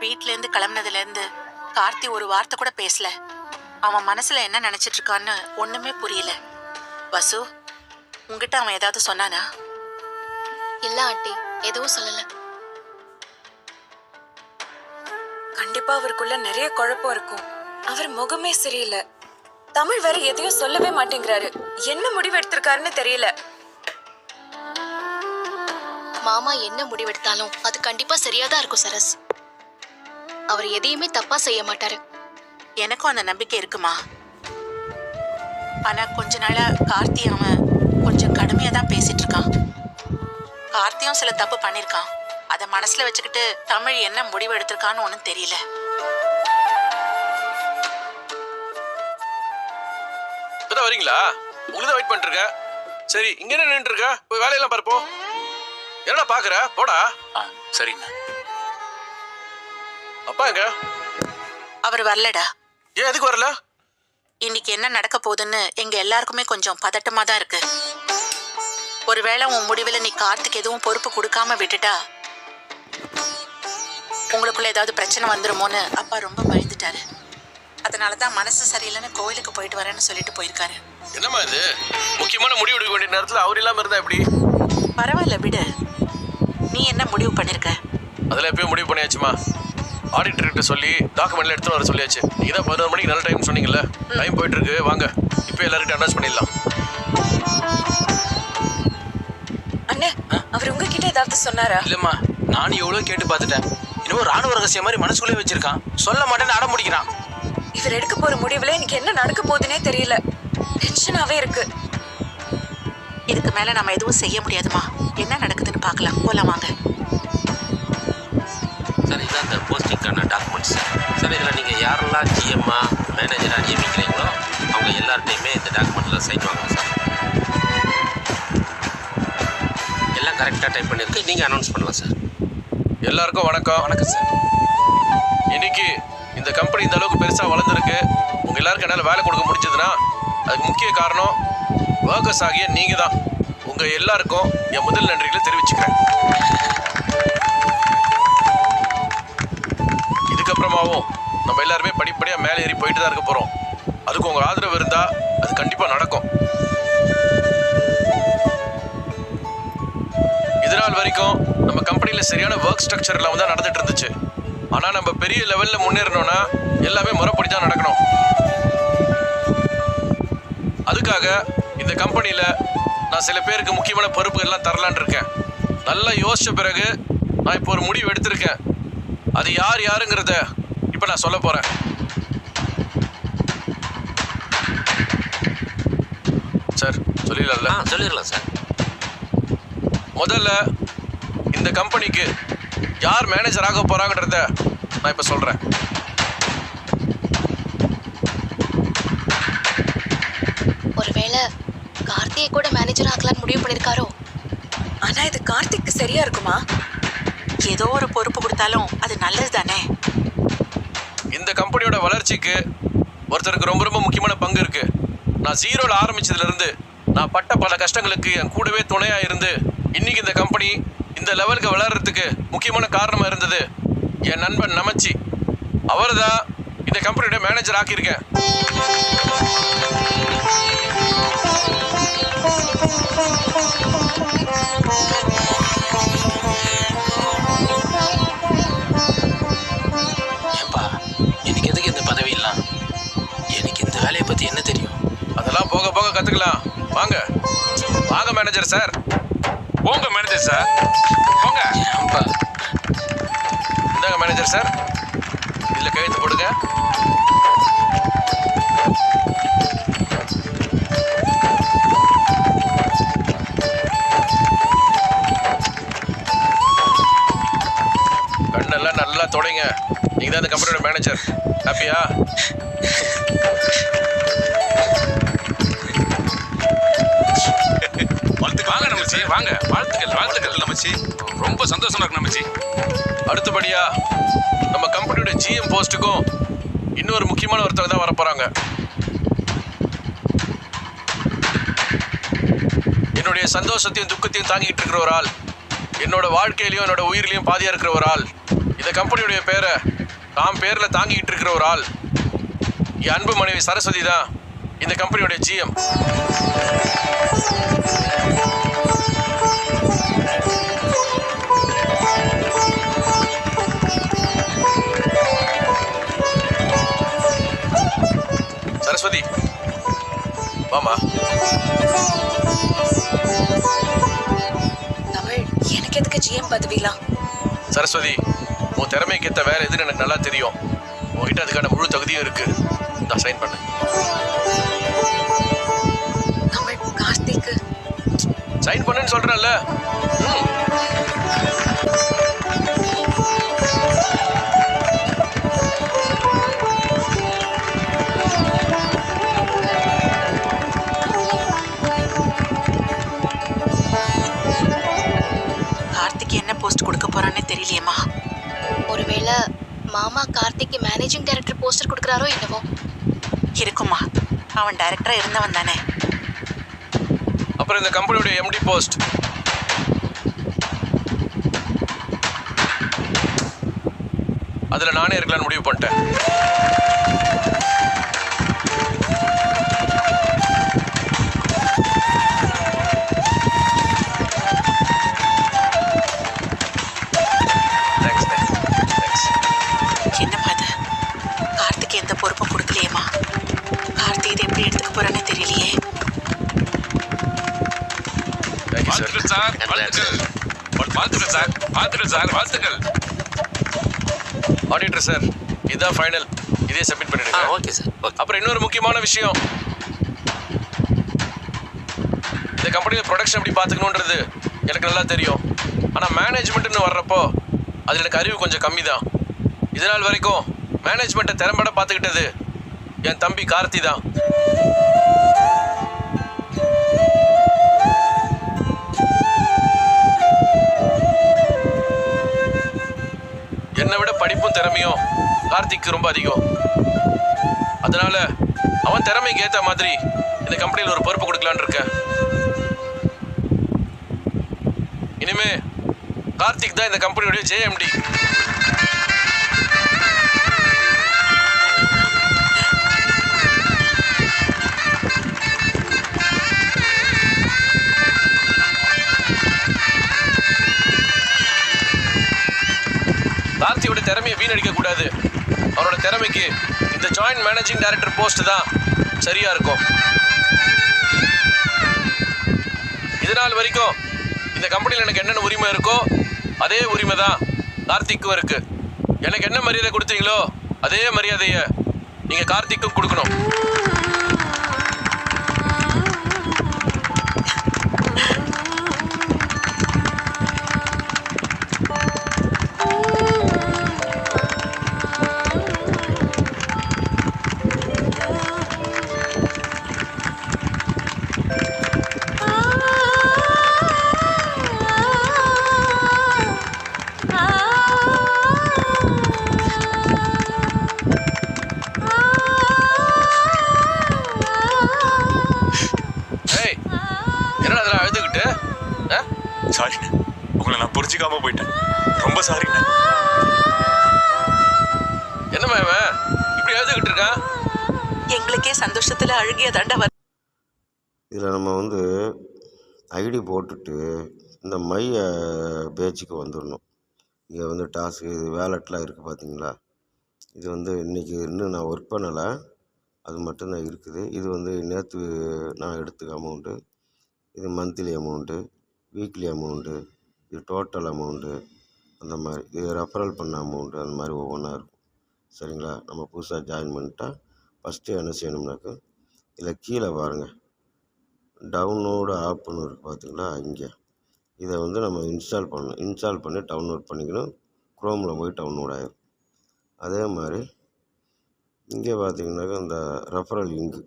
வீட்டிலேருந்து கிளம்புனதுலேருந்து கார்த்தி ஒரு வார்த்தை கூட பேசல. அவன் மனசுல என்ன நினைச்சிட்டு இருக்கான்னு ஒண்ணுமே புரியல. வசு உங்ககிட்ட அவன் ஏதாவது சொன்னானா? இல்ல ஆண்டி எதுவும் சொல்லல. கண்டிப்பா அவருக்குள்ள நிறைய குழப்பம் இருக்கும். அவர் முகமே சரியில்லை. தமிழ் வேற எதையும் சொல்லவே மாட்டேங்கிறாரு. என்ன முடிவு எடுத்திருக்காருன்னு தெரியல. மாமா என்ன முடிவெடுத்தாலும் அது கண்டிப்பா சரியா தான் இருக்கும் சரஸ். அவர் எதையுமே தப்பா செய்ய மாட்டாரு. எனக்கும் அந்த நம்பிக்கை இருக்குமா? ஆனா கொஞ்ச நாளா கார்த்தி அவன் கொஞ்சம் கடுமையா தான் பேசிட்டு இருக்கான். கார்த்தியும் சில தப்பு பண்ணிருக்கான். அதை மனசுல வச்சுக்கிட்டு தமிழ் என்ன முடிவு எடுத்திருக்கான்னு ஒன்றும் தெரியல. இப்பதான் வரீங்களா? உங்களுக்கு வெயிட் பண்ணிட்டு இருக்கேன் சரி இங்க என்ன நின்று இருக்க போய் வேலையெல்லாம் பாருப்போ என்னடா பாக்குற? போடா. ஆ சரிங்க. அப்பா எங்க? அவர் வரலடா. ஏன் எதுக்கு வரல? இன்னைக்கு என்ன நடக்க போகுதுன்னு எங்க எல்லாருக்குமே கொஞ்சம் பதட்டமா தான் இருக்கு. ஒருவேளை உன் முடிவில் நீ கார்த்திக் எதுவும் பொறுப்பு கொடுக்காம விட்டுட்டா உங்களுக்குள்ள ஏதாவது பிரச்சனை வந்துருமோன்னு அப்பா ரொம்ப பயந்துட்டாரு. அதனால தான் மனசு சரியில்லைன்னு கோயிலுக்கு போயிட்டு வரேன்னு சொல்லிட்டு போயிருக்காரு. என்னம்மா இது? முக்கியமான முடிவு எடுக்க வேண்டிய நேரத்துல அவர் இல்லாம இருந்தா எப்படி? பரவாயில்ல விடு. நீ என்ன முடிவு பண்ணிருக்க? அதுல எப்பயும் முடிவு பண்ணியாச்சுமா? ஆடிட்டர் கிட்ட சொல்லி டாக்குமெண்ட்ல எடுத்து வர சொல்லியாச்சு. நீங்க தான் பதினொரு மணிக்கு நல்ல டைம் சொன்னீங்கல்ல? டைம் போயிட்டு இருக்கு வாங்க. இப்போ எல்லார்கிட்ட அனௌன்ஸ் பண்ணிடலாம். அண்ணே அவர் உங்ககிட்ட ஏதாவது சொன்னாரா? இல்லம்மா. நானும் எவ்வளவு கேட்டு பார்த்துட்டேன். இன்னமும் ராணுவ ரகசியம் மாதிரி மனசுக்குள்ளே வச்சிருக்கான். சொல்ல மாட்டேன்னு அடம் முடிக்கிறான் இவர் எடுக்க போற முடிவுல எனக்கு என்ன நடக்க போகுதுன்னே தெரியல. டென்ஷனாவே இருக்கு. இதுக்கு மேல நம்ம எதுவும் செய்ய முடியாதுமா? என்ன நடக்குதுன்னு பார்க்கலாம். போலாம் வாங்க. சார் இதான் இந்த போஸ்டிங்க்கான டாக்குமெண்ட்ஸ் சார் இதில் நீங்கள் யாரெல்லாம் ஜிஎம்மா மேனேஜராக நியமிக்கிறீங்களோ அவங்க எல்லார்ட்டையுமே இந்த டாக்குமெண்ட்டில் சைன் வாங்கணும் சார். எல்லாம் கரெக்டாக டைப் பண்ணியிருக்கு. நீங்கள் அனௌன்ஸ் பண்ணலாம் சார். எல்லாருக்கும் வணக்கம். வணக்கம் சார். இன்னைக்கு இந்த கம்பெனி இந்த அளவுக்கு பெருசா வளர்ந்துருக்கு. உங்க எல்லாருக்கும் என்னால வேலை கொடுக்க முடிஞ்சதுன்னா அதுக்கு முக்கிய காரணம் ஒர்க்கர்ஸ் ஆகிய நீங்க தான் உங்க எல்லாருக்கும் என் முதல் நன்றிகளை தெரிவிச்சுக்கிறேன். இதுக்கப்புறமாவும் நம்ம எல்லாருமே படிப்படியா மேலே ஏறி போயிட்டு தான் இருக்க போறோம். அதுக்கு உங்க ஆதரவு இருந்தா அது கண்டிப்பா நடக்கும். இது நாள் வரைக்கும் நம்ம கம்பெனில சரியான ஒர்க் ஸ்ட்ரக்சர் இல்லாம தான் நடந்துட்டு இருந்துச்சு. ஆனா நம்ம பெரிய லெவல்ல முன்னேறணும்னா எல்லாமே முறைப்படி தான் நடக்கணும். அதுக்காக இந்த கம்பெனில நான் சில பேருக்கு முக்கியமான பொறுப்புகள் எல்லாம் தரலான்னு இருக்கேன். நல்லா யோசிச்ச பிறகு நான் இப்போ ஒரு முடிவு எடுத்திருக்கேன். அது யார் யாருங்கிறத இப்போ நான் சொல்ல போறேன். சார் சொல்லிடலாம்ல? ஆ சொல்லிடலாம் சார். முதல்ல இந்த கம்பெனிக்கு யார் மேனேஜர் ஆக போறாங்கன்றத நான் இப்ப சொல்றேன். ஒருவேளை கார்த்தியை கூட மேனேஜர் ஆக்கலான்னு முடிவு பண்ணிருக்காரோ? ஆனா இது கார்த்திக்கு சரியா இருக்குமா? ஏதோ ஒரு பொறுப்பு கொடுத்தாலும் அது நல்லது தானே இந்த கம்பெனியோட வளர்ச்சிக்கு ஒருத்தருக்கு ரொம்ப ரொம்ப முக்கியமான பங்கு இருக்கு. நான் ஜீரோல ஆரம்பிச்சதுல இருந்து நான் பட்ட பல கஷ்டங்களுக்கு என் கூடவே துணையா இருந்து இன்னைக்கு இந்த கம்பெனி இந்த லெவலுக்கு வளர்றதுக்கு முக்கியமான காரணமா இருந்தது என் நண்பன் நமச்சி. அவர்தான் இந்த கம்பெனியோட மேனேஜர் ஆக்கியிருக்கேன். ஏன்பா எனக்கு எதுக்கு இந்த பதவி இல்லாம் எனக்கு இந்த வேலையை பத்தி என்ன தெரியும்? அதெல்லாம் போக போக கத்துக்கலாம். வாங்க. வாங்க மேனேஜர் சார் போங்க மேனேஜர் சார் போங்க. இந்தாங்க மேனேஜர் சார் இதில் கையெழுத்து போடுங்க. கண்ணெல்லாம் நல்லா தொடங்க. நீங்க தான் இந்த கம்பெனியோட மேனேஜர் ஹாப்பியா? வாழ்த்துக்கள் வாழ்த்துக்கள் நமச்சி. ரொம்ப சந்தோஷமா இருக்கு நமச்சி. அடுத்தபடியா நம்ம கம்பெனியோட ஜிஎம் போஸ்ட்டுக்கும் இன்னொரு முக்கியமான ஒருத்தவங்க தான் வரப்போறாங்க. என்னுடைய சந்தோஷத்தையும் துக்கத்தையும் தாங்கிட்டு இருக்கிற ஒரு ஆள் என்னோட வாழ்க்கையிலையும் என்னோட உயிரிலையும் பாதியாக இருக்கிற ஒரு ஆள் இந்த கம்பெனியுடைய பேரை நாம் பேரில் தாங்கிட்டு இருக்கிற ஒரு ஆள் என் அன்பு மனைவி சரஸ்வதி தான் இந்த கம்பெனியுடைய ஜிஎம் சரஸ்வதி. வாமா. தமிழ் எனக்கு எதுக்கு ஜிஎம் பதவிலாம்? சரஸ்வதி உன் திறமைக்கு ஏற்ற வேலை எதுன்னு எனக்கு நல்லா தெரியும். உன்கிட்ட அதுக்கான முழு தகுதியும் இருக்கு. நான் சைன் பண்ணேன். தமிழ் கார்த்திக் சைன் பண்ணுன்னு சொல்றேன்ல. ம். போஸ்ட் கொடுக்க போறான்னே தெரியலையேம்மா. ஒருவேளை மாமா கார்த்திக்கு மேனேஜிங் டைரக்டர் போஸ்டர் கொடுக்குறாரோ என்னவோ. இருக்குமா அவன் டைரக்டரா இருந்தவன் தானே. அப்புறம் இந்த கம்பெனியுடைய எம்டி போஸ்ட் அதுல நானே இருக்கலாம்னு முடிவு பண்ணிட்டேன். எந்த பொறுப்பும் கொடுக்கலையேம்மா? கார்த்திக் இதை எப்படி எடுத்துக்க போறானே தெரியலையே. வாழ்த்துக்கள் சார். வாழ்த்துக்கள். சார். வாழ்த்துக்கள் சார். வாழ்த்துக்கள். ஆடிட்டர் சார் இதுதான் ஃபைனல் இதே சப்மிட் பண்ணிடுங்க. ஓகே சார் அப்புறம் இன்னொரு முக்கியமான விஷயம். இந்த கம்பெனியில் ப்ரொடக்ஷன் எப்படி பார்த்துக்கணுன்றது எனக்கு நல்லா தெரியும். ஆனால் மேனேஜ்மெண்ட்னு வர்றப்போ அதில் எனக்கு அறிவு கொஞ்சம் கம்மி தான் இது நாள் வரைக்கும் மேனேஜ்மெண்ட்டை திறம்பட பார்த்துக்கிட்டது. என் தம்பி கார்த்தி தான். என்னை விட படிப்பும் திறமையும் கார்த்திக்கு ரொம்ப அதிகம். அதனால அவன் திறமைக்கு ஏற்ற மாதிரி இந்த கம்பெனியில் ஒரு பொறுப்பு கொடுக்கலான்னு இருக்கேன். இனிமே கார்த்திக் தான் இந்த கம்பெனியுடைய ஜேஎம்டி திறமையை வீணடிக்க கூடாது. அவரோட திறமைக்கு இந்த ஜாயிண்ட் மேனேஜிங் டைரக்டர் போஸ்ட் தான் சரியா இருக்கும். இது நாள் வரைக்கும் இந்த கம்பெனியில் எனக்கு என்னென்ன உரிமை இருக்கோ அதே உரிமை தான் கார்த்திக்கும் இருக்கு. எனக்கு என்ன மரியாதை கொடுத்தீங்களோ அதே மரியாதையை நீங்கள் கார்த்திக்கும் கொடுக்கணும். சாரிண்ணே உங்களை நான் புரிஞ்சிக்காம போயிட்டேன். ரொம்ப சாரிண்ணே என்னம்மா இவன்? இப்படி அழுதுகிட்டு இருக்கான் எங்களுக்கே சந்தோஷத்துல அழுகிய தண்டை வர இதில் நம்ம வந்து ஐடி போட்டுட்டு இந்த மைய பேஜுக்கு வந்துடணும். இங்கே வந்து டாஸ்க்கு இது வேலட்லாம் இருக்குது பார்த்தீங்களா? இது வந்து இன்றைக்கி இன்னும் நான் ஒர்க் பண்ணலை. அது மட்டும்தான் இருக்குது. இது வந்து நேற்று நான் எடுத்துக்க அமௌண்ட்டு இது மந்த்லி அமௌண்ட்டு வீக்லி அமௌண்ட்டு இது டோட்டல் அமௌண்ட்டு அந்த மாதிரி இது ரெஃபரல் பண்ண அமௌண்ட்டு அந்த மாதிரி ஒவ்வொன்றா இருக்கும். சரிங்களா? நம்ம புதுசாக ஜாயின் பண்ணிட்டா ஃபஸ்ட்டு என்ன செய்யணும்னாக்கா இதில் கீழே பாருங்கள் டவுன்லோடு ஆப்னு இருக்குது பார்த்தீங்களா இங்கே. இதை வந்து நம்ம இன்ஸ்டால் பண்ணணும் இன்ஸ்டால் பண்ணி டவுன்லோட் பண்ணிக்கணும். க்ரோமில் போய் டவுன்லோட் ஆகிடும் அதே மாதிரி இங்கே பார்த்தீங்கன்னாக்கா இந்த ரெஃபரல் லிங்க்